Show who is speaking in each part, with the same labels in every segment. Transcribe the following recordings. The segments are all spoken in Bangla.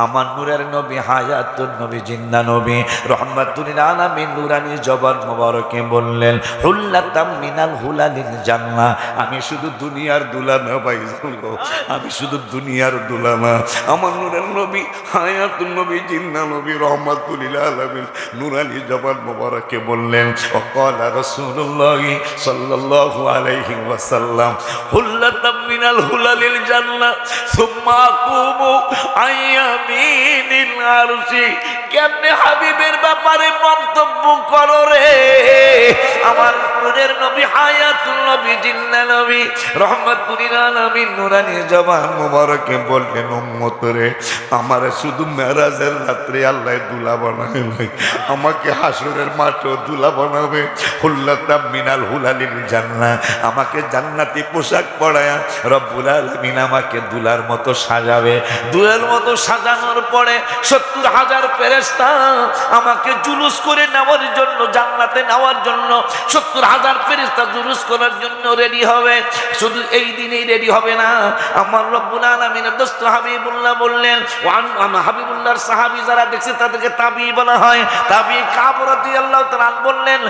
Speaker 1: আমার নূরের নবী, হায়াতুন নবী জিন্দা নবী, রহমাতুল আলামিন নুরানি জবান মোবারকে বললেন, হুল্লাতাম মিনাল হুলালিল জান্নাহ। আমি শুধু দুনিয়ার পাইছি গো, আমি শুধু দুনিয়ার দুলানা আমার নূরের নবী, হায়াতুন নবী জিন্দা নবী, রহমাতুল আলামিন নুরানি জবান মোবারকে বললেন, ওয়াকালা রাসূলুল্লাহ সাল্লাল্লাহু আলাইহি ওয়াসাল্লাম, হুল্লাতাম মিনাল হুলালিল জান্নাহ, সুম্মা আকুমু আইয়ামিনিল আরশি। কেমনে হাবিবের ব্যাপারে মন্তব্য করো রে? আমার নূরের নবী, হায়াতুল নবী, জিন্না নবী রহমাতুল আলামিন, নুরানি জবান মুবারকে বললেন, উম্মত রে, আমার শুধু মেরাজের রাত্রে আল্লাহ দুলা বানায় নাই। আমাকে হাসরের মাঠেও দুলা বানাবে। হুল্লাতা মিনাল হুলালিল জান্নাহ আমাকে জান্নাতি পোশাক পরায়া রব্বুল আলামিন আমাকে দুলার মতো সাজাবে। দুলার মতো সাজানোর পরে সত্তর হাজার ফেরেস্তা আমাকে জুলুস করে নেওয়ার জন্য, জান্নাতে নেওয়ার জন্য সত্তর হাজার ফেরিস্তা জুলুস করার জন্য রেডি হবে। শুধু এই দিনেই রেডি হবে না। আমার রব্বুল আলমিন দোস্ত হাবিবুল্লাহ বললেন হাবিবুল্লাহর সাহাবি যারা দেখছে তাদেরকে তাবি বলা হয়। তাবি কাবরতি আল্লাহ তালান বললেন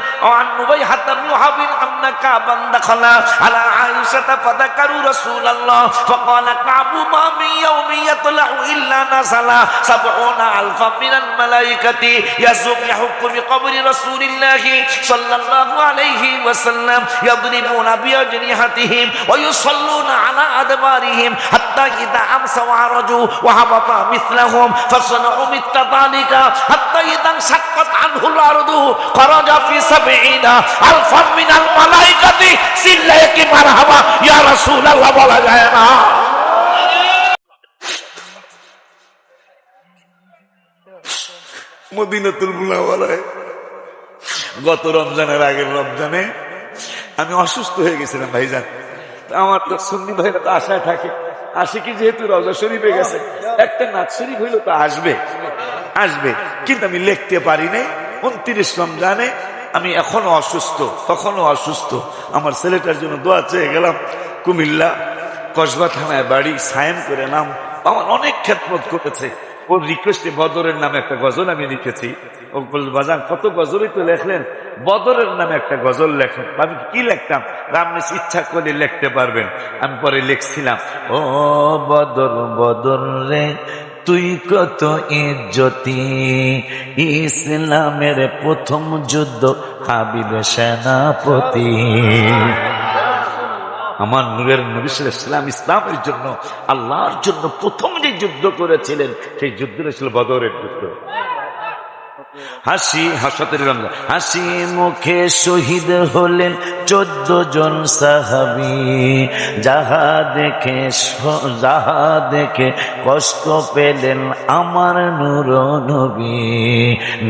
Speaker 1: আন্নুবাই হাতামি হাবিন আমনা কাবান দাখলা আলা কারু রসুল আল্লাহ ফাকালা, কাবু মা মিয়াউমি ইয়াতলাউ ইল্লা নাসালা সাবউনা আলফা মিনাল মালাইকাতি ইয়াসুবিহু বিকবরি রাসূলিল্লাহি সাল্লাল্লাহু আলাইহি আলাইহি ওয়াসাল্লাম ইয়াদরিবুনা বিআজনিহাতিহিম ওয়া ইউসাল্লুনা আলা আদবারিহিম হাত্তা ইদা আমসা ওয়া আরাজু ওয়া হাবাতা মিসলাহুম ফাসনাউ মিথলা যালিকা হাত্তা ইদা শাক্কাত আনহুল আরদু খরাজা ফি সাবঈনা আলফান মিনাল মালাইকাতি সিল্লায়ে কি মারহাবা। ইয়া রাসূলুল্লাহ, বলা যায় না। মদিনাতুল মুনাওয়ারায়। গত রমজানের আগের রমজানে আমি অসুস্থ হয়ে গেছিলাম, ভাইজান। আমার তো সুন্নি ভাইরা তো আশায় থাকে। আসে কি যেহেতু রজা শরীফে গেছে, একটা নাচ শরীফ হইল তো আসবে আসবে। কিন্তু আমি লিখতে পারি নাই। উনত্রিশ রমজানে আমি এখনও অসুস্থ তখনও অসুস্থ। আমার ছেলেটার জন্য দোয়া চেয়ে গেলাম, কুমিল্লা কসবা থানায় বাড়ি সায়েম করে নাম। আমার অনেক খেদমত করেছে। ওর রিকোয়েস্টে বদরের নামে একটা গজল আমি লিখেছি। ও বলল বাজান, কত গজলই তো লেখলেন, বদরের নামে একটা গজল লেখেন। আমি কি লিখতাম? রামনেস, ইচ্ছা করে লিখতে পারবেন। আমি পরে লিখছিলাম, ও বদর বদর রে, তুই কত ইজ্জতি। ইসলামের প্রথম যুদ্ধ হাবিব সেনাপতি। আমার নূরের নবিসুল ইসলাম ইসলামের জন্য, আল্লাহর জন্য প্রথম যে যুদ্ধ করেছিলেন, সেই যুদ্ধটা ছিল বদরের যুদ্ধ। হাসি হাসতের রমজান হাসি মুখে শহীদ হলেন চোদ্দ জন সাহাবি। যাহা দেখে যাহা দেখে কষ্ট পেলেন আমার নূর নবী।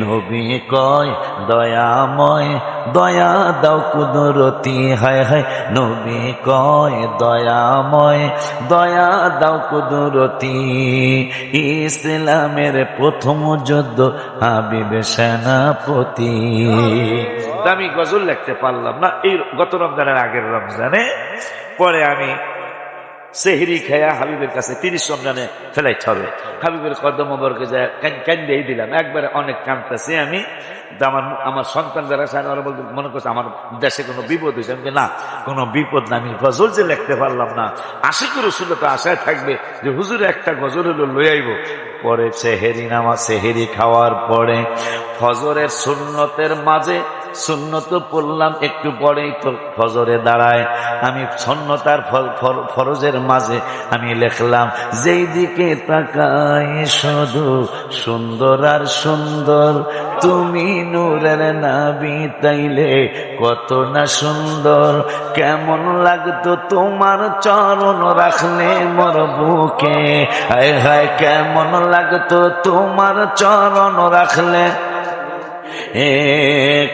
Speaker 1: নবী কয়, দয়াময়, দয়া দাও কুদরতি, হায় হায়। নবী কয়, দয়াময়, দয়া দাও কুদরতি। ইসলামের প্রথম যুদ্ধ হাবিব সেনাপতি। তা আমি গজল লিখতে পারলাম না। এই গত রমজানের আগের রমজানে পরে আমি সেহরি খেয়া হাবিবের কাছে তিরিশ রমজানে ফেলাইতে হবে। হাবিবের কদম কান্দেই দিলাম। একবারে অনেক কাঁদতেছি আমি। আমার আমার সন্তান যারা ওরা বলতে মনে করছে আমার দেশে কোনো বিপদ হয়েছে। আমি না, কোনো বিপদ না। আমি গজল যে লিখতে পারলাম না। আশিক রসুল তো আশায় থাকবে যে, হুজুরে, একটা গজল হলো, লই আইব। পরে সেহেরি নামা সেহেরি খাওয়ার পরে ফজরের সুন্নতের মাঝে সুন্নত পড়লাম, একটু পরেই তো ফজরে দাঁড়ায়। আমি সন্ন্যতার ফরজের মাঝে আমি লিখলাম, যেই দিকে তাকাই শুধু সুন্দর আর সুন্দর, তুমি নূরের নাবি তাইলে কত না সুন্দর। কেমন লাগতো তোমার চরণ রাখলে মোর বুকে হায় হায়, কেমন লাগতো তোমার চরণ রাখলে? এ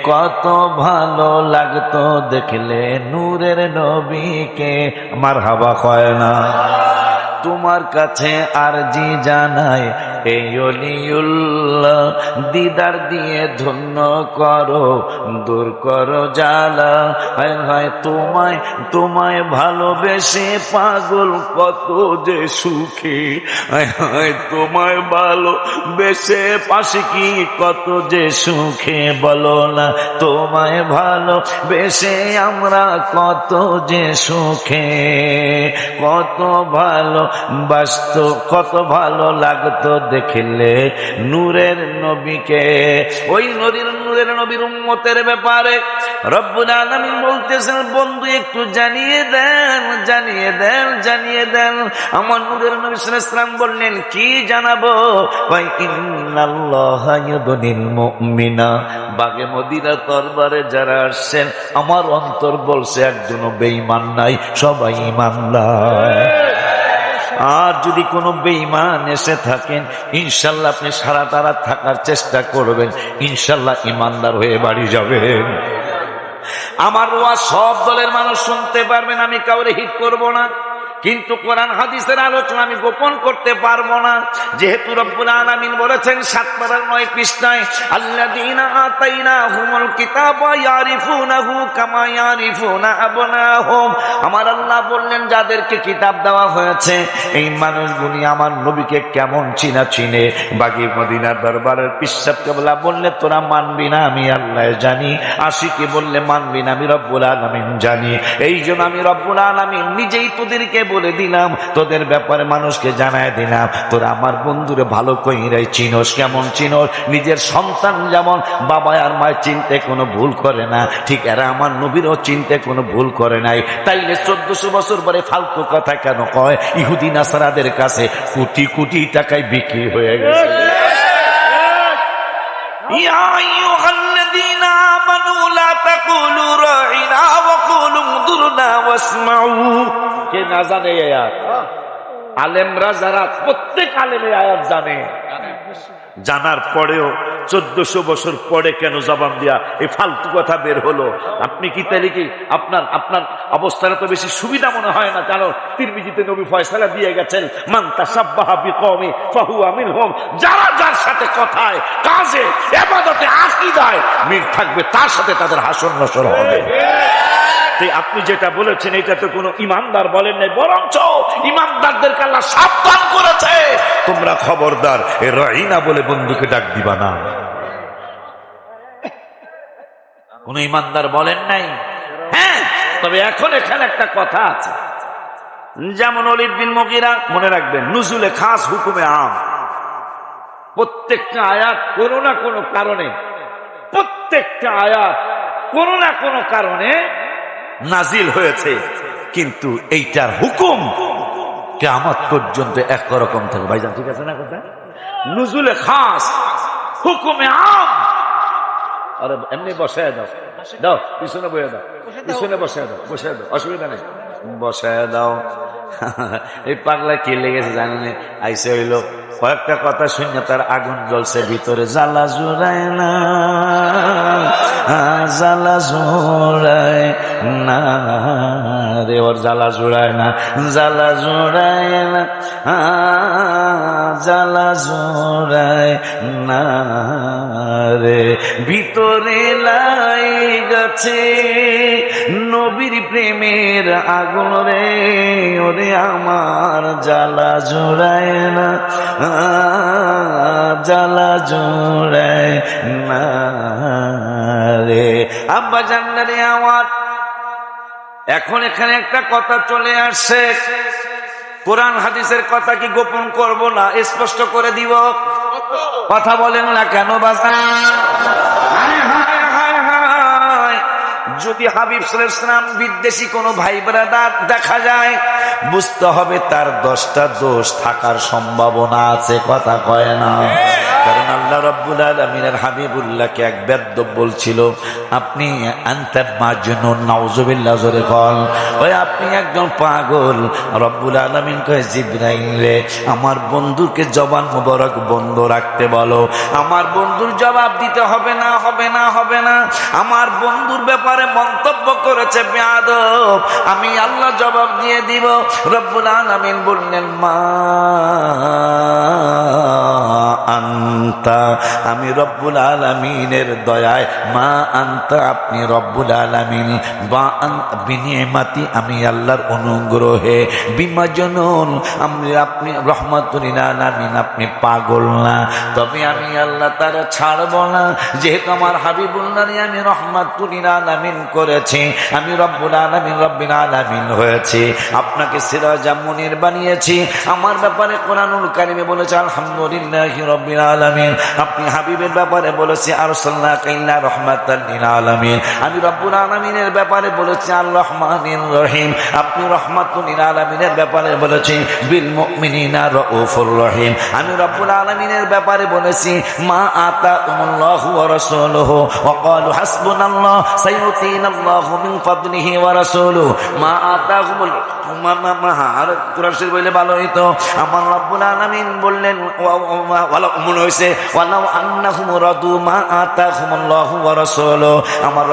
Speaker 1: কত ভালো লাগতো দেখলে নূরের নবীকে আমার হাবা হয় না। তোমার কাছে আর জি জানাই এই দিদার দিয়ে ধন্য করো, দূর করো জ্বালা। হায় তোমায় তোমায় ভালোবেসে পাগল কত যে সুখে। হায় তোমায় ভালো বেসে পাশে কি কত যে সুখে। বলো না, তোমায় ভালো বেসে আমরা কত যে সুখে। কত ভালো বাস্ত কত ভালো লাগতো দেখলে নূরের নবীকে। ওই নদীর নূরের নবীর উম্মতের ব্যাপারে রব্বুল আলামিন বলতেছেন, বন্ধু, একটু জানিয়ে দেন জানিয়ে দেন জানিয়ে দেন। আমার নূরের নবী সাল্লাম বললেন, কি জানাব? বাগে মদিনা দরবারে যারা আসছেন, আমার অন্তর বলছে, একজনও বেঈমান নাই, সবাই ইমানদার আর যদি কোনো বেঈমান এসে থাকেন, ইনশাল্লাহ আপনি সারা তারা থাকার চেষ্টা করবেন। ইনশাল্লাহ ইমানদার হয়ে বাড়ি যাবেন। আমার ওয়া সব দলের মানুষ শুনতে পারবেন, আমি কাউরে হিট করব না। কিন্তু কোরআন হাদিসের আলোচনা আমি গোপন করতে পারব না। যেহেতু রব্বুল আলামিন বলেছেন, সাত পারার নয় পৃষ্ঠায় আল্লাযীনা আতাইনা আমার আল্লাহ বললেন, যাদেরকে কিতাব দেওয়া হয়েছে, এই মানুষগুলি আমার নবীকে কেমন চিনা চিনে? বাকি মদিনার দরবারের বললে, তোরা মানবি না, আমি আল্লাহ জানি। আশিকে বললে, মানবি না, আমি রব্বুল আলামিন জানি। এই জন্য আমি রব্বুল আলামিন নিজেই তোদেরকে বলে দিলাম, তোদের ব্যাপারে মানুষকে জানায় দিলাম, তোরা আমার বন্ধুরে ভালো কইরাই চিনোস, কেমন চিনোস? নিজের সন্তান যেমন বাবা আর মায়ের চিনতে কোনো ভুল করে না, ঠিক এরা আমার নবীরও চিনতে কোনো ভুল করে নাই। তাইলে চোদ্দশো বছর পরে ফালতু কথা কেন কয়? ইহুদি নাসারাদের কাছে কোটি কোটি টাকায় বিক্রি হয়ে গেছে। আমানু লা তাকুলু রাইনা ওয়া কুলু দুরনা ওয়াসমাউ। কে না জানে এই আয়াত? আলেমরা যারা প্রত্যেক আলেম আয়াত জানে। জানার পরেও চোদ্দশো বছর পরে কেন জবাব দিয়া এই ফালতু কথা বের হলো? আপনি কি তাহলে কি আপনার আপনার অবস্থাটা তো বেশি সুবিধা মনে হয় না? কারণ তিরমিজিতে নবী ফয়সালা দিয়ে গেছেন, মান তাসাব্বাহা ফাহু ফাহুয়া মিনহুম। যারা যার সাথে কথায়, কাজে, এবাদতে, আকীদায় মিল থাকবে তার সাথে তাদের হাসন নসর হবে। তাই আপনি যেটা বলেছেন এটা তো কোনো ইমানদার বলেন নাই বরঞ্চ ইমানদারদেরকে আল্লাহ সাবধান করেছে। তোমরা খবরদার এ রাইনা বলে বন্ধুকে ডাক দিবা না। কোন ইমানদার বলেন নাই? হ্যাঁ তবে এখন এখানে একটা কথা আছে। যেমন অলিদ বিন মকিরা মনে রাখবেন নুজুলে খাস হুকুমে আম। প্রত্যেকটা আয়াত কোনো না কোনো কারণে প্রত্যেকটা আয়াত কোনো না কোনো কারণে নাজিল হয়েছে। কিন্তু এইটার হুকুম কেমত পর্যন্ত একরকম থাকে ভাইজান ঠিক আছে না কথা? নুজুলে খাস হুকুমে আম। আরে এমনি বসায় দাও। দাও পিছনে বসে দাও। পিছনে বসায় দাও বসায় দাও। অসুবিধা নেই। বসায় দাও। এই পাগলা কি লেগেছে জানি না? আইসে হইল কয়েকটা কথা শুনে তার আগুন জ্বলছে ভিতরে জ্বালা জোড়ায় না। জ্বালা জোড়ায় না রে, ওর জ্বালা জোড়ায় না, জ্বালা জোড়ায় না জ্বালা জোড়ায় না রে। ভিতরে লাই গেছে নবীর প্রেমের আগুন রে, ওরে আমার জ্বালা জোড়ায় না জ্বালা জোড়ায় না রে। আব্বা জান্নারে আমার এখন এখানে একটা কথা চলে আসছে। কোরআন হাদিসের কথা কি গোপন করব না? স্পষ্ট করে দিব। কথা বলেন না কেন বাসা যদি হাবিব সালাম বিদ্বেষী কোনো ভাই ব্রাদার দেখা যায়, বুঝতে হবে তার দশটা দোষ থাকার সম্ভাবনা আছে, কথা কয় না। কারণ আল্লাহ রব্বুল আলমিনের হাবিবুল্লাহকে এক বেদ্য বলছিল, আপনি আনতে মাজনুন, নাউজুবিল্লাহ, জোরে কল ওই আপনি একজন পাগল। রব্বুল আলমিন কয়ে, জিব্রাইল রে, আমার বন্ধুকে জবান মুবারক বন্ধ রাখতে বলো। আমার বন্ধুর জবাব দিতে হবে না হবে না হবে না। আমার বন্ধুর ব্যাপারে মন্তব্য করেছে বেয়াদব আমি আল্লাহ জবাব দিয়ে দিব। রব্বুল আলমিন বললেন, মা আন্তা, আমি রব্বুল আলমিনের দয়ায়, মা আন্তা, আপনি রব্বুল আলমিন। বা বিনিয়মাতি আমি আল্লাহর অনুগ্রহে। বিমাজনুন, আমি, আপনি রহমতুল্লিন আলামিন, আপনি পাগল না। তবে আমি আল্লাহ তারা ছাড়ব না। যেহেতু আমার হাবিবুল্লাহ আমি রহমাতুল্লিন আলামিন করেছি, আমি রব্বুল আলমিন রব্বিন আলামিন হয়েছি। আপনাকে সিরাজামুনির বানিয়েছি। আমার ব্যাপারে কোরআনুল কারিমে বলেছে, আলহামদুলিল্লাহ রব্বিল আলামিন। আপনি হাবিবের ব্যাপারে বলেছি আর সাল্লাহ কাইল্লা রহমাতাল্লিল আলামিন। আমি রব্বুল আলামিনের ব্যাপারে বলেছি, আর রহমানির রহিম। আপনি রহমাতুল্লিল আলামিনের ব্যাপারে বলেছি, বিল মুমিনিনা রাউফুর রহিম। আমি রব্বুল আলামিনের ব্যাপারে বলেছি, মা আতা উমুল্লাহু রাসূলুহু ওয়া ক্বালু হাসবুনাল্লাহ, সাইয়ুতিনাল্লাহু মিন ফাদলিহি ওয়া রাসূলুহু। মা আতাহুমুল আমার রব্বুল মা আমার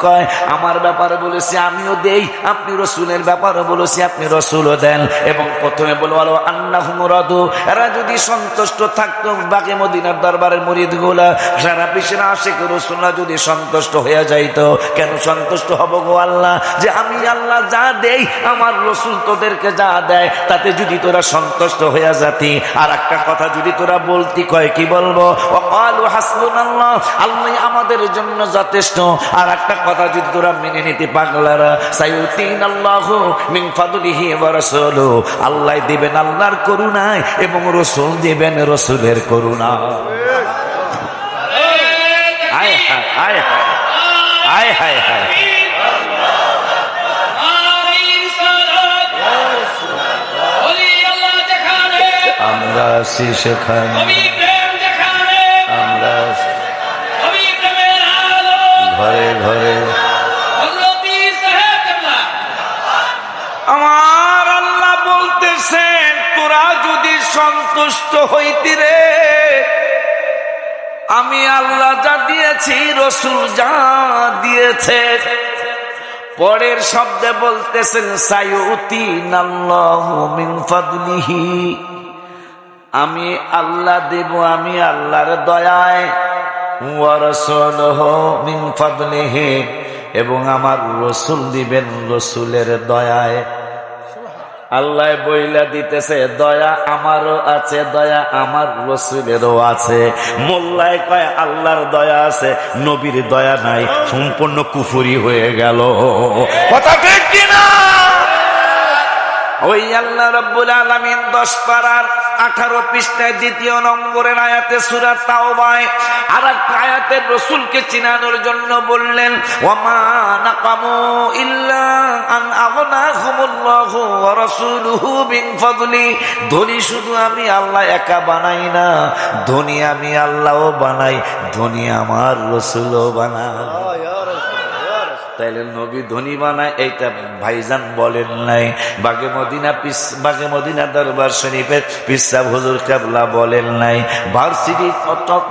Speaker 1: কয়, আমার ব্যাপারে আমিও দেই, আপনি রসুলের ব্যাপারে বলেছি, আপনি রসুলও দেন। এবং প্রথমে বলো আলো আন্নাহুম এরা যদি সন্তুষ্ট থাকতো, বাকি মদিনার দরবারের মুরিদগুলা সারা বিশ্বের আশেখ রসুল্লাহ যদি সন্তুষ্ট হয়ে যাইতো, কেন সন্তুষ্ট হব গো আল্লাহ? যে আমি আল্লাহ যা দেই আমার রসুল তোদেরকে যা দেয় তাতে যদি তোরা সন্তুষ্ট হইয়া যাতি। আর একটা কথা যদি তোরা বলতি কয় কি বলব? আলু হাসবুন আল্লাহ আল্লাহ আমাদের জন্য যথেষ্ট। আর একটা কথা যদি তোরা মেনে নিতে পাগলারা আল্লাহ ফাদলিহি ওয়া আল্লাহ দিবেন আল্লাহর করুণায় এবং রসুল দিবেন রসুলের করুণা আয় হায় আয় হায় আয় হায় হায়। আমরা আছি সেখানে। আমরা ঘরে ঘরে। আমার আল্লাহ বলতেছেন তোরা যদি সন্তুষ্ট হইতি রে। আমি আল্লাহ যা দিয়েছি রসুল যা দিয়েছে। পরের শব্দে বলতেছেন সাইউতি মিন ফাদলিহি। আমি আল্লাহ দেব, আমি আল্লাহর দয়ায়। এবং আমার রসুল দিবেন রসুলের দয়ায়। আল্লাহ বইলা দিতেছে, দয়া আমারও আছে, দয়া আমার রসুলেরও আছে। মোল্লায় কয়, আল্লাহর দয়া আছে, নবীর দয়া নাই, সম্পূর্ণ কুফুরি হয়ে গেল। কথা ঠিক কিনা? ওই আল্লাহ রব্বুল আলমিন দশ পাড়ার আঠারো পৃষ্ঠায় দ্বিতীয় নম্বরের আয়াতে সুরা তাওবায় আর এক আয়াতে রসুলকে চিনানোর জন্য বললেন, ওমা নাকামু শুধু আমি আল্লাহ একা বানাই না আমি বানাই আমার রসুলও বানাই তাইলে নবী ধনী বানায়, এইটা ভাইজান বলেন নাই। বাগে মদিনা পিস বাগে মদিনা দরবার শরীফের পিসাব হুজুর কাবলা বলেন নাই। ভার্সিটি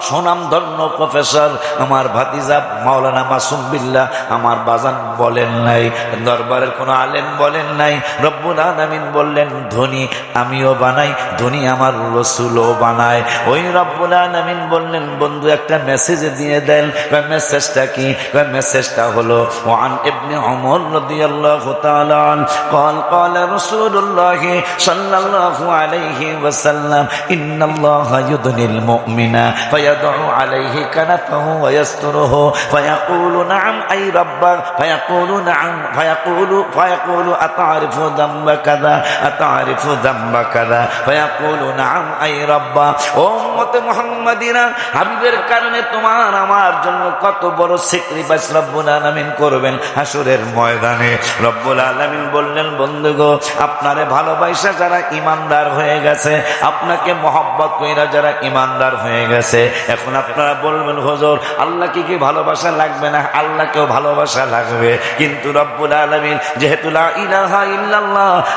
Speaker 1: সুনাম ধন্য প্রফেসর আমার ভাতিজা মাওলানা মাসুম বিল্লা আমার বাজান বলেন নাই। দরবারের কোনো আলেম বলেন নাই। রব্বুল আলামিন বললেন, ধনী আমিও বানাই, ধনী আমার রসুলও বানায়। ওই রব্বুল আলামিন বললেন, বন্ধু, একটা মেসেজ দিয়ে দেন। মেসেজটা কি? মেসেজটা হলো وعن ابن عمر رضي الله تعالى عنه قال قال رسول الله صلى الله عليه وسلم إن الله يدني المؤمن فيدعو عليه كنفه ويستره فيقول نعم أي رب فيقول نعم فيقول فيقول أتعرف ذنب كذا أتعرف ذنب كذا فيقول نعم أي رب أمة محمدنا হাবিবের কারণে তোমার আমার জন্য কত বড় স্যাক্রিফাইস রব্বুল আলামিন করবেন করবেন হাসুরের ময়দানে। রব্বুল আলমিন বললেন, বন্ধু গো, আপনারে ভালোবাসা যারা ইমানদার হয়ে গেছে, আপনাকে মহব্বত কইরা যারা ইমানদার হয়ে গেছে, এখন আপনারা বলবেন, হজর আল্লাহকে কি ভালোবাসা লাগবে না? আল্লাহকেও ভালোবাসা লাগবে। কিন্তু রব্বুল আলমিন, যেহেতু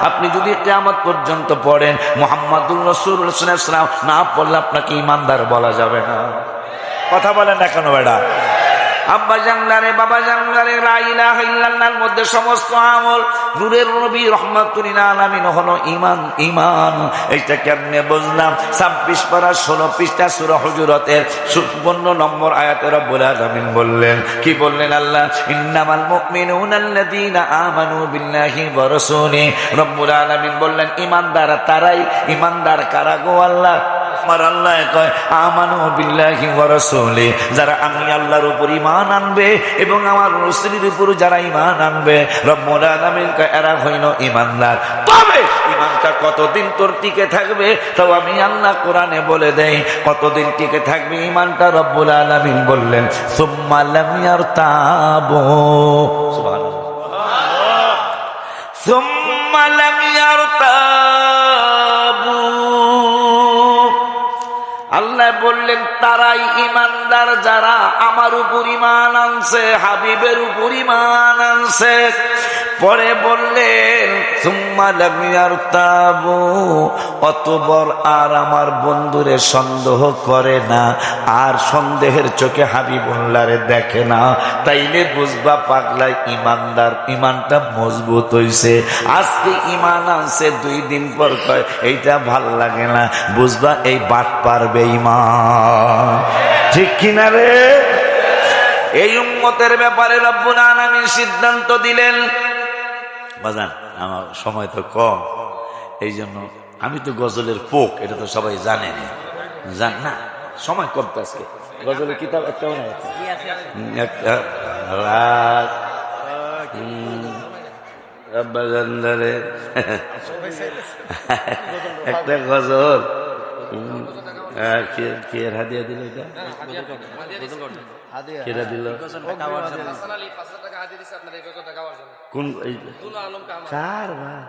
Speaker 1: আপনি যদি কেয়ামত পর্যন্ত পড়েন মোহাম্মদুল রসুল ইসলাম না পড়লে আপনাকে ইমানদার বলা যাবে না। কথা বলেন না কেন আব্বা জানলারে, বাবা জানলারে রাইলা হাইল্লার মধ্যে সমস্ত আমল নূরের নবী রহমাতুল্লিল আলামিন হলো ইমান ইমান এইটা কেমনে বুঝলাম? ছাব্বিশ পারা, ষোলো পৃষ্ঠা সুরা হুজুরতের সুপন্ন নম্বর আয়াতে রব্বুল আলামিন বললেন, কি বললেন আল্লাহ? ইন্নামাল মুমিনুনা আল্লাযীনা আমানু বিল্লাহি ওয়া রব্বুল আলামিন বললেন, ইমানদার তারাই, ইমানদার কারা গো আল্লাহ? আমার আল্লাহ কয়, আমানু বিল্লাহি ওয়া রাসূলি। যারা আমি আল্লাহর উপর ঈমান আনবে এবং আমার রাসূলের উপর যারা ঈমান আনবে, রব্বুল আলামিন কয়, এরা হইল ঈমানদার। তবে ঈমানটা কতদিন তোর টিকে থাকবে, তাও আমি আল্লাহ কোরআনে বলে দেই, কতদিন টিকে থাকবে ঈমানটা রব্বুল আলামিন বললেন, সুম্মা লাম ইয়ারতাবু। সুবহানাল্লাহ। সুম্মা লাম ইয়ারতাবু। বললেন তারাই ইমানদার যারা আমার উপর ইমান আনছে হাবিবের উপর ইমান আনছে। পরে বললেন অতবর আর আমার বন্ধুরে সন্দেহ করে না, আর সন্দেহের চোখে হাবি হাবিবুল্লারে দেখে না। তাইলে বুঝবা পাগলায় ইমানদার, ইমানটা মজবুত হইছে। আজকে ইমান আনছে, দুই দিন পর কয়, এইটা ভালো লাগে না। বুঝবা এই বাট পারবে ইমান। ঠিক কিনা রে? এই উম্মতের ব্যাপারে রব্বুল আলামিন সিদ্ধান্ত দিলেন বাজান, আমার সময় তো কম। এই জন্য আমি তো গজলের পোক, এটা তো সবাই জানে। না জান না, সময় কম তো আজকে। গজলের কিতাব একটা মনে আছে। একটা রাত। একটা গজল। হুম, আর কে কে হাদিয়া দিল এটা? কেটা দিল? কোন এই কার ভাই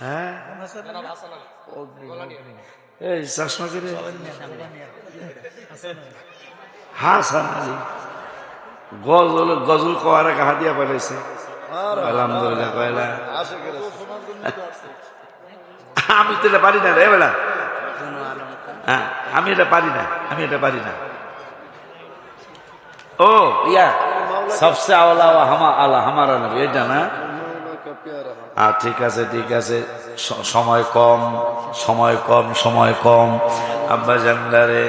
Speaker 1: হ্যাঁ। এই চশমা করে হাসান আলী। গজল গজল কোয়ার দিয়া পাঠাইছে। আলহামদুলিল্লাহ কয়লা। আমি তো পারি না রে বেলা। হ্যাঁ আমি এটা পারি না, আমি এটা পারি না। ও, ইয়া সবসে আওলা হামা, আলা হামারা নবী এটা না আহ ঠিক আছে ঠিক আছে সময় কম সময় কম সময় কম। আব্বা জানদারে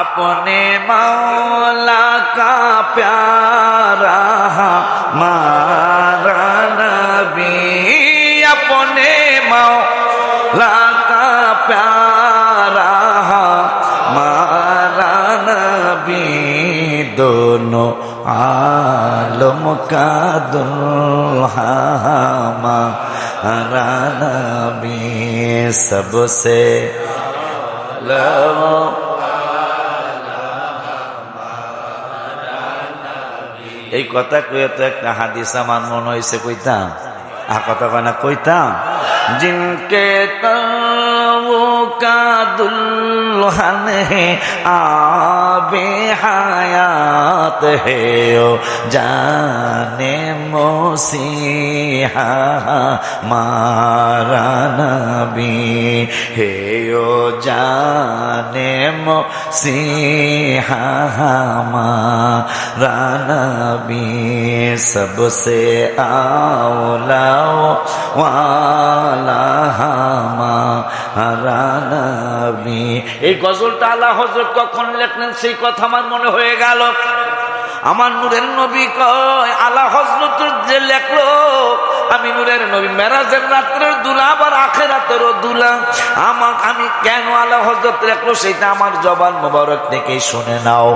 Speaker 1: আপনে মাওলা কা প্যারা মারা মুকাদুল দুলহামা রানবি সবসে এই কথা কয়ে তো একটা হাদিস আমার মনে হয়েছে কইতাম। আ কথা কয় না, কইতাম, জিনকে তো का दुल्हन है आबे हयात है ओ जाने मोसीहा मारा नबी है ओ जाने मोसीहा मारा नबी सबसे आला वाला হারা নবী এই গজলটা আল্লাহ হজরত কখন লেখলেন সেই কথা আমার মনে হয়ে গেল। আমার নূরের নবী কয় আলা হজরত যে লেখলো, আমি নূরের নবী, মেরাজের রাত্রের দুলা আবার আখেরাতেরও দুলা। আমার, আমি কেন আলা হজরত লেখলো সেটা আমার জবান মোবারক থেকেই শুনে নাও।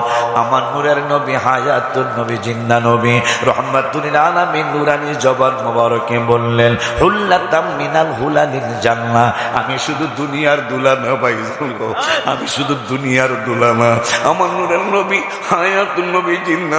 Speaker 1: আমার নূরের নবী হায়াতুল নবী জিন্দা নবী রহমাতুল আলামিন নুরানি জবান মোবারকে বললেন, হুল্লাতাম মিনাল হুলালিল জান্নাহ। আমি শুধু দুনিয়ার দুলা না ভাই আমি শুধু দুনিয়ার দুলা না আমার নূরের নবী হায়াতুল নবী জিন্দা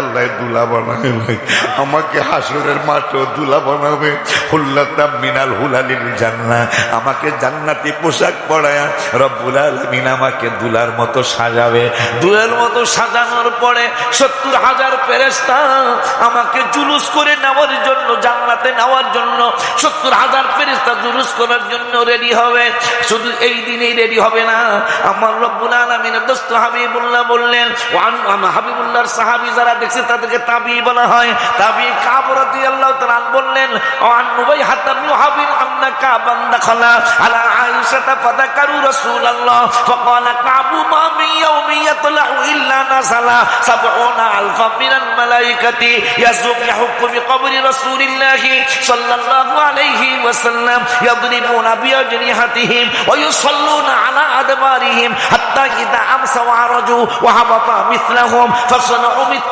Speaker 1: আল্লাহ দুলা বানাবে নাই আমাকে হাসরের মাঠেও দুলা বানাবে। হুল্লাতা মিনাল হুলালিল জান্না আমাকে জান্নাতি পোশাক পরায়া রব্বুল আলামিন আমাকে দুলার মতো সাজাবে। দুলার মতো সাজানোর পরে সত্তর হাজার ফেরেস্তা আমাকে জুলুস করে নেওয়ার জন্য, জান্নাতে নেওয়ার জন্য, সত্তর হাজার ফেরেস্তা জুলুস করার জন্য রেডি হবে। শুধু এই দিনেই রেডি হবে না। আমার রব্বুল আলামিন দোস্ত হাবিবুল্লাহ বললেন হাবিবুল্লাহর সাহাবী যারা যারা দেখছে তাদেরকে তাবি বলা হয়। তাবি কাবরতি আল্লাহ তালান বললেন আন্নুবাই হাতামি হাবিন আন্না কাবান দাখলা আলা আয়ুষাতা ফাদা কারু রসুল আল্লাহ ফকালা কাবু মামি ইয়াউমিয়াতুলা ইল্লা নাসালা সাবউনা আলফা মিনাল মালাইকাতি ইয়াসুবিহু বিকবরি রাসূলিল্লাহ সাল্লাল্লাহু আলাইহি ওয়াসাল্লাম, ইয়াদরিবুনা বিআজনিহাতিহিম ওয়া ইউসাল্লুনা আলা আদবারিহিম, হাত্তা ইদা আমসা ওয়া আরাজু ওয়া হাবাতা মিথলাহুম ফাসনাউ মিথ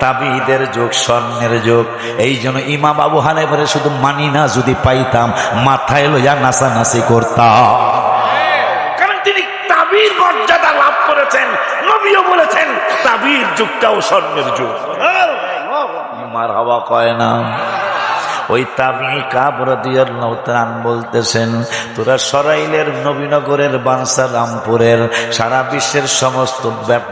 Speaker 1: তাবিদের যুগ স্বর্ণের যুগ। এই জন্য ইমাম আবু হানেফারে শুধু মানি না যদি পাইতাম মাথায় লইয়া নাচানাচি করতাম। কারণ তিনি তাবির মর্যাদা লাভ করেছেন নবীও বলেছেন তাবির যুগটাও স্বর্ণের যুগ। মার হাওয়া কয় না। ওই তাবি কাবরান বলতেছেন, তোরা সরাইলের নবীনগরের বানসা রামপুরের সারা বিশ্বের সমস্ত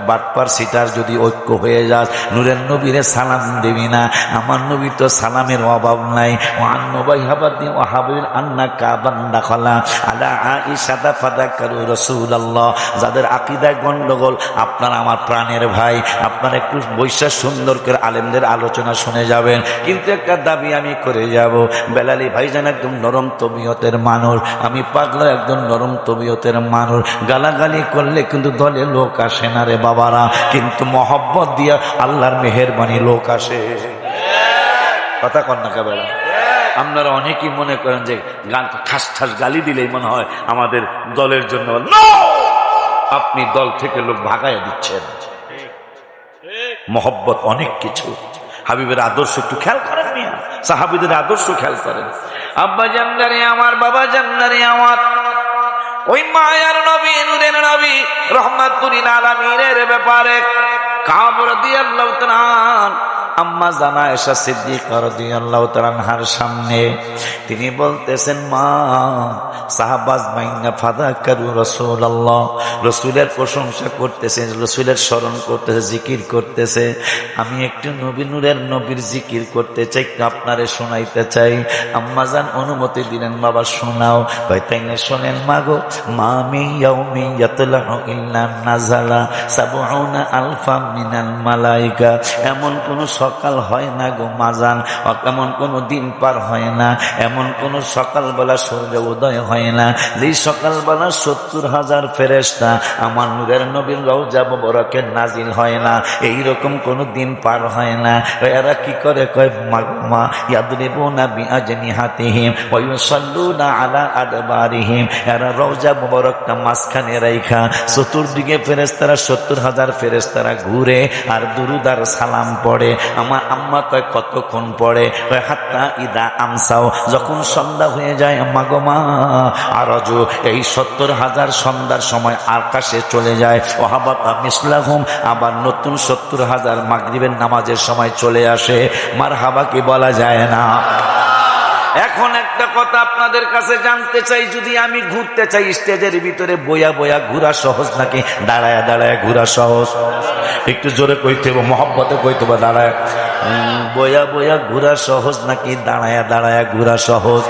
Speaker 1: বাটপার সিটার যদি ঐক্য হয়ে যাস, নূরের নবীরে সালাম দিবি না। আমার নবী তো সালামের অভাব নাই। ও আন্নবাই হাবাদি ও হাবিল আন্না কাবান দাখলা আলা আইসাদা ফাদা কারু রসুল্লাহ যাদের আকিদায় গন্ডগোল, আপনার আমার প্রাণের ভাই। আপনার একটু বৈশাখ সুন্দর করে আলেমদের আলোচনা শুনে যাবেন। কিন্তু একটা দাবি আমি করে যাব। বেলালি ভাইজান একদম নরম তবিয়তের মানুষ, আমি পাগলা একদম নরম তবিয়তের মানুষ। গালাগালি করলে কিন্তু দলে লোক আসে না রে বাবারা, কিন্তু মহব্বত দিয়া আল্লাহর মেহেরবানি লোক আসে। কথা কর না কেবেলা। আপনারা অনেকেই মনে করেন যে গান ঠাস ঠাস গালি দিলেই মনে হয় আমাদের দলের জন্য! আপনি দল থেকে লোক ভাগায় দিচ্ছেন। মহব্বত অনেক কিছু। হাবিবের আদর্শ একটু খেয়াল মিয়া সাহাবিদের আদর্শ খেয়াল করেন। আব্বা জানারে আমার, বাবা জানারে আমার, ওই মায়ার নবী, নুরের নবী, রহমাতুল আলামিনের ব্যাপারে কাবর দিয়ে তাআলা আম্মা জানা এসা সিদ্দিক রাদিয়াল্লাহু তাআলার সামনে, তিনি বলতেছেন, মা, সাহাবাজ মাইনা ফাদা কারু রসুল আল্লাহ রসুলের প্রশংসা করতেছে, রসুলের স্মরণ করতেছে, জিকির করতেছে। আমি একটু নবী নূরের নবীর জিকির করতে চাই, একটু আপনারে শোনাইতে চাই। আম্মা জান, অনুমতি দিলেন, বাবা শোনাও। কয় তাই না শোনেন? মাগো মা মি ইয়াউমি ইয়াতলাহু ইল্লা নাজালা সাবউনা আলফা মিনাল মালাইকা। এমন কোন সকাল হয় না গো মাজান। এমন কোন দিন পার হয় না। এমন কোন সকালবেলা সূর্য উদয় হয় না। যে সকালবেলা সত্তর হাজার ফেরেস্তা আমার নূরের নবীর রওজা বরকে নাজিল হয় না। এই রকম কোন দিন পার হয় না। এরা কি করে কয়, মা ইয়াদরিবুনা বিআজনিহাতিহিম ওয়া ইউসাল্লুনা আলা আদবারিহিম। এরা রওজা মুবারকটা মাঝখানে রাইখা। চতুর্দিকে ফেরেস্তারা সত্তর হাজার ফেরেস্তারা ঘুরে আর দুরুদার সালাম পড়ে। আমার আম্মা কয়, কতক্ষণ পরে? কয়, হাত্তা ইদা আমসাও। যখন সন্ধ্যা হয়ে যায়, আম্মা গো মা এই সত্তর হাজার সন্ধ্যার সময় আকাশে চলে যায়। ওহাবাতা মিসলাহুম। আবার নতুন সত্তর হাজার মাগরিবের নামাজের সময় চলে আসে। মার হাবা কি বলা যায় না? এখন একটা কথা আপনাদের কাছে জানতে চাই। যদি আমি ঘুরতে চাই, স্টেজের ভিতরে বয়া বয়া ঘুরা সহজ নাকি? দাঁড়ায় দাঁড়ায় ঘুরা সহজ? একটু জোরে কইতে হবে মহব্বতে কইতে হবে দাঁড়ায়। বয়া বয়া ঘুরা সহজ নাকি? দাঁড়ায় দাঁড়ায় ঘুরা সহজ।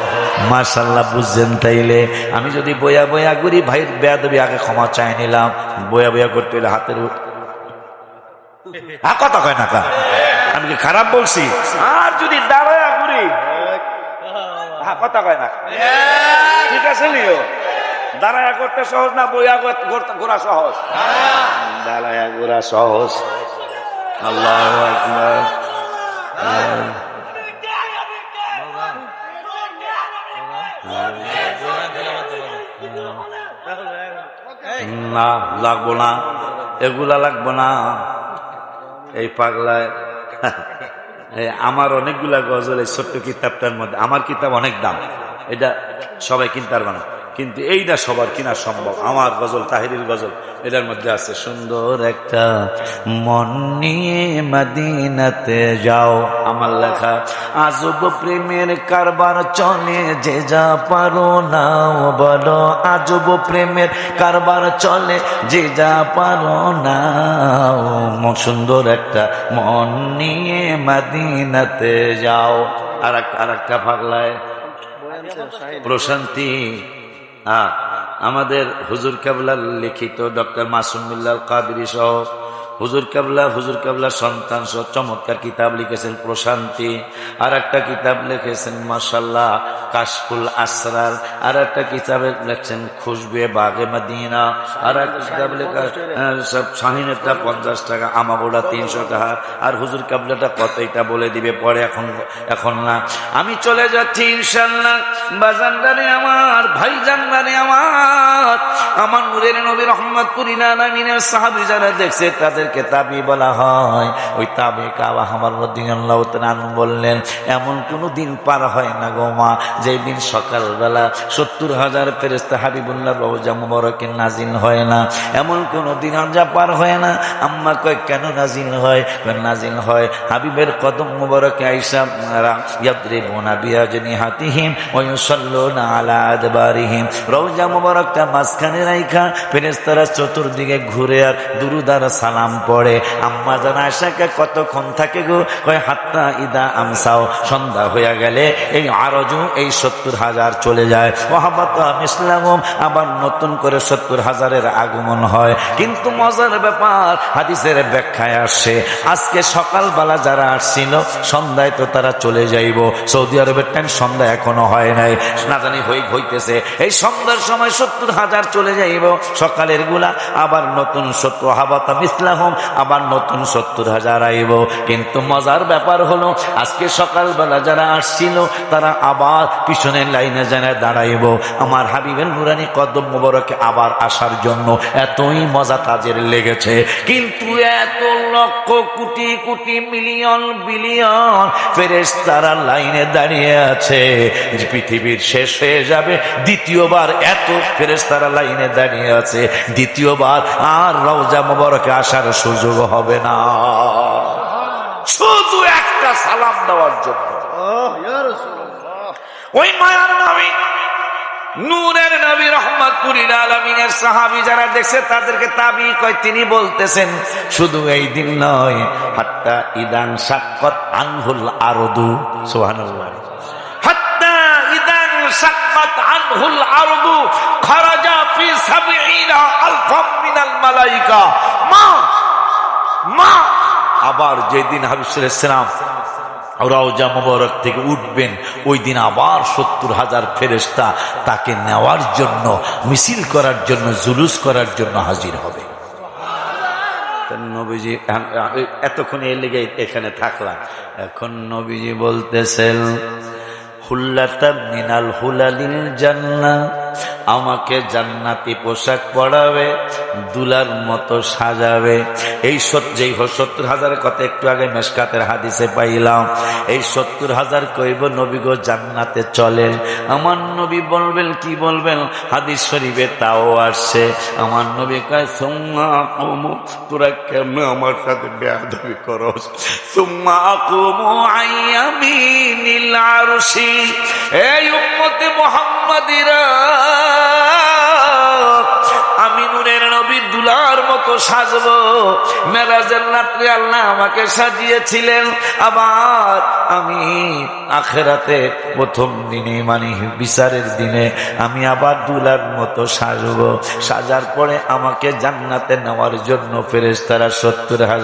Speaker 1: মার্শাল্লাহ বুঝছেন তাইলে? আমি যদি বয়া বয়া ঘুরি ভাই বেয়াদবি আগে ক্ষমা চাই নিলাম। বয়া বয়া করতে হলে হাতের হ্যাঁ কথা কয় না কা? আমি কি খারাপ বলছি? আর যদি দাঁড়ায় ঘুরি? হ্যাঁ কথা কয় না ঠিক আছে নিও? দাঁড়ায়া করতে সহজ না বইয়া ঘোরা সহজ? দাঁড়ায়া ঘোরা সহজ। আল্লাহ না, লাগবো না। এগুলা লাগবো না। এই পাগলায়। এই আমার অনেকগুলা গজল এই ছোট্ট কিতাবটার মধ্যে। আমার কিতাব অনেক দাম। এটা সবাই কিনতে পারবে না। কিন্তু এইটা সবার কিনা সম্ভব। আমার গজল, তাহিরির গজল এটার মধ্যে আছে, সুন্দর একটা মন নিয়ে মদিনাতে যাও। আমার লেখা, আজব প্রেমের কারবার চলে, যে যা পারো নাও বলো। আজব প্রেমের কারবার চলে, যে যা পারো নাও। সুন্দর একটা মন নিয়ে মদিনাতে যাও। আর একটা আর একটা পাগলায় প্রশান্তি হ্যাঁ আমাদের হুজুর কাবলার লিখিত ডক্টর মাসুমিল্লাল কাদরি সহ হুজুর কাবলা, হুজুর কাবলার সন্তান সহ চমৎকার কিতাব লিখেছেন প্রশান্তি। আর একটা কিতাব লিখেছেন মাসাল্লাহ কাশফুল আসরার আর একটা কিতাবে লিখছেন, খুশবে বাগে মাদিনা। আর একটা কিতাব লেখা সব শাহিনেরটা পঞ্চাশ টাকা, আমাগোড়া তিনশো টাকা। আর হুজুর কাবলাটা কত, এটা বলে দিবে, পরে এখন এখন না। আমি চলে যাচ্ছি ইনশাল্লাহ বাজানদারে আমার ভাই জানদারে আমার। আমার নূরের নবী রহমতপুরি নামিনের সাহাবি যারা দেখছে, তাদেরকে তাবি বলা হয়। ওই তাবে কাবা আমার রদিয়াল্লাহ তাআলা বললেন, এমন কোনো দিন পার হয় না গো মা যেই দিন সকালবেলা সত্তর হাজার ফেরেস্তা হাবিবুল্লাহ রোজা মুবারকের নাজিল হয় না, এমন কোনো দিন যা পার হয় না। আম্মা কয়, কেন নাজিল হয়? নাজিল হয় হাবিবের কদম মুবারকে আইসা ইয়াদ্রিবুনা বিয়াজনি হাতিহিম ওয়া ইউসাল্লুনা আলা আদবারিহিম। রওজা মুবারকটা মাঝখানে রাইখা, ফেরেশতারা চতুর্দিকে ঘুরে আর দুরুদার সালাম পড়ে। আম্মা জানা আশাকে কতক্ষণ থাকে গো? কয়, হাত্তা ইদা আমসাও। সন্ধ্যা হইয়া গেলে এই আরজু, এই সত্তর হাজার চলে যায়। ইসলাম আবার নতুন করে সত্তর হাজারের আগমন হয়। কিন্তু মজার ব্যাপার, হাদিসের ব্যাখ্যায় আসে, আজকে সকালবেলা যারা আসছিল, সন্ধ্যায় তো তারা চলে যাইব। সৌদি আরবের টাইম সন্ধ্যা এখনও হয় নাই। না জানি হই হইতেছে। এই সন্ধ্যার সময় সত্তর হাজার চলে যাইব সকালেরগুলা, আবার নতুন সত্তর হাবাতাম ইসলাম আবার নতুন সত্তর হাজার আইব। কিন্তু মজার ব্যাপার হলো, আজকে সকালবেলা যারা আসছিল, তারা আবার পিছনের লাইনে যেন দাঁড়াইব। আমার হাবিবের নুরানি কদম মোবারকে আবার আসার জন্য এতই মজা তাজের লেগেছে। কিন্তু এত লক্ষ কোটি কোটি মিলিয়ন বিলিয়ন ফেরেস তারা লাইনে দাঁড়িয়ে আছে। পৃথিবীর শেষ হয়ে যাবে। দ্বিতীয়বার এত ফেরেস তারা লাইনে দাঁড়িয়ে আছে। দ্বিতীয়বার আর রওজা মোবারকে আসার সুযোগ হবে না। শুধু একটা সালাম দেওয়ার জন্য। ওই মায়ার নবী, নূরের নবী রহমতপুরীর আলমিনের সাহাবি যারা দেখছে, তাদেরকে তাবি কয়, তিনি বলতেছেন, শুধু এই দিন নয়, হাত্তা ইদান সাক্ষত আনহুল আরদু। সোহানুল্লাহ ইদান মিনাল মা মা, আবার যেদিন হাবিব সাল্লাল্লাহু রওজা মোবারক থেকে উঠবেন, ওই দিন আবার সত্তর হাজার ফেরেস্তা তাকে নেওয়ার জন্য, মিছিল করার জন্য, জুলুস করার জন্য হাজির হবে। নবীজি এতক্ষণ এর লেগে এখানে থাকলাম। এখন নবীজি বলতেছেন হুল্লাতা মিনাল হুলালিল জান্না আমাকে জান্নাতি পোশাক পরাবে, দুলার মতো সাজাবে। এই সত্যি সত্তর হাজারের কথা একটু আগে মেসকাতের হাদিসে পাইলাম। এই সত্তর হাজার কইব, নবী গো জান্নাতে চলেন। আমার নবী বলবেন, কি বলবেন? হাদিস শরীফে তাও আসছে। আমার নবী কয় কুমু, তোরা কেমন আমার সাথে বেয়াদবি করস? সুম্মা কুমু আমাকে সাজিয়েছিলেন। আবার আমি আখেরাতে প্রথম দিনে মানে বিচারের দিনে, আমি আবার দুলার মতো সাজবো। সাজার পরে আমাকে জান্নাতে নেওয়ার জন্য ফেরেশতারা সত্তর হাজার